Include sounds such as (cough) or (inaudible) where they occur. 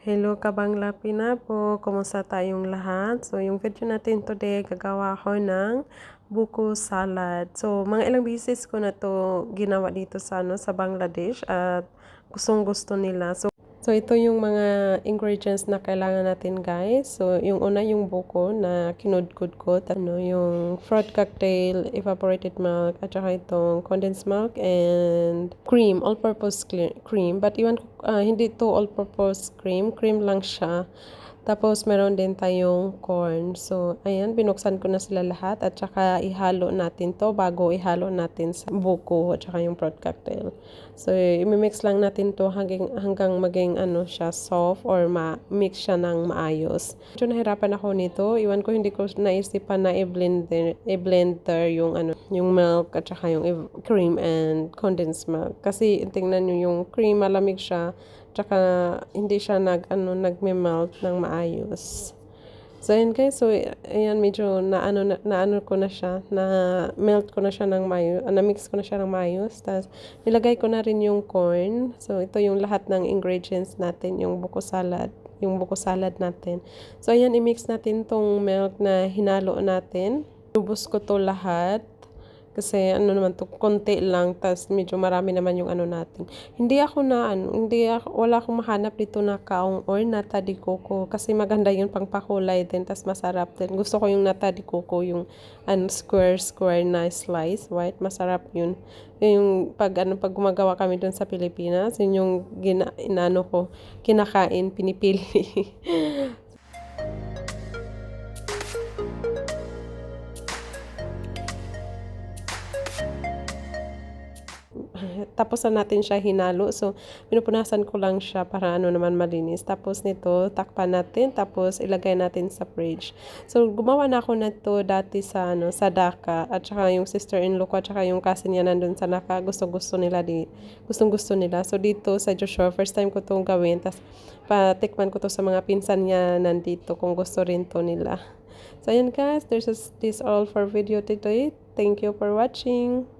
Hello Kabangla Pina po, kumusta tayong lahat? So yung video natin today, gagawa ako ng buko salad. So mga ilang beses ko na to ginawa dito sa ano sa Bangladesh at gustong gusto nila. So So ito yung mga ingredients na kailangan natin guys. So yung una yung buko na kinudkod ko, ano yung fruit cocktail, evaporated milk, at saka itong condensed milk and cream, all-purpose cream. But iwan ko, uh, hindi to all-purpose cream, cream lang siya. Tapos, meron din tayong corn. So, ayan, binuksan ko na sila lahat at saka ihalo natin to bago ihalo natin sa buko at saka yung fruit cocktail. So, imimix lang natin to hanggang, hanggang maging ano siya, soft or ma-mix siya ng maayos. Medyo nahirapan ako nito. Iwan ko, hindi ko naisipan na i-blender, i-blender yung ano, yung milk at saka yung cream and condensed milk. Kasi, tingnan nyo yung cream, malamig siya Tsaka hindi siya nag ano nagme-melt ng maayos. So ayan guys, so ayan medyo na ano na, na ano ko na siya, na melt ko na siya ng mayo, uh, na mix ko na siya ng maayos. Tapos nilagay ko na rin yung corn. So ito yung lahat ng ingredients natin, yung buko salad, yung buko salad natin. So ayan i-mix natin tong milk na hinalo natin. Lubos ko to lahat. Kasi ano naman to, konti lang, tas medyo marami naman yung ano natin. Hindi ako na ano, hindi ako, wala akong mahanap dito na kaong or nata di coco. Kasi maganda yun pang pakulay din, tas masarap din. Gusto ko yung nata di coco, yung ano, square square na slice, white, masarap yun. Yung pag ano pag gumagawa kami doon sa Pilipinas, yun yung gina, inano ko, kinakain, pinipili. (laughs) tapos na natin siya hinalo. So, pinupunasan ko lang siya para ano naman malinis. Tapos nito, takpan natin. Tapos, ilagay natin sa fridge. So, gumawa na ako nito dati sa, ano, sa Dhaka. At saka yung sister-in-law ko at saka yung cousin niya nandun sa Dhaka. Gusto-gusto nila. Di, gustong-gusto nila. So, dito sa Joshua, first time ko itong gawin. Tapos, patikman ko to sa mga pinsan niya nandito kung gusto rin to nila. So, ayan guys. There's this all for video today. Thank you for watching.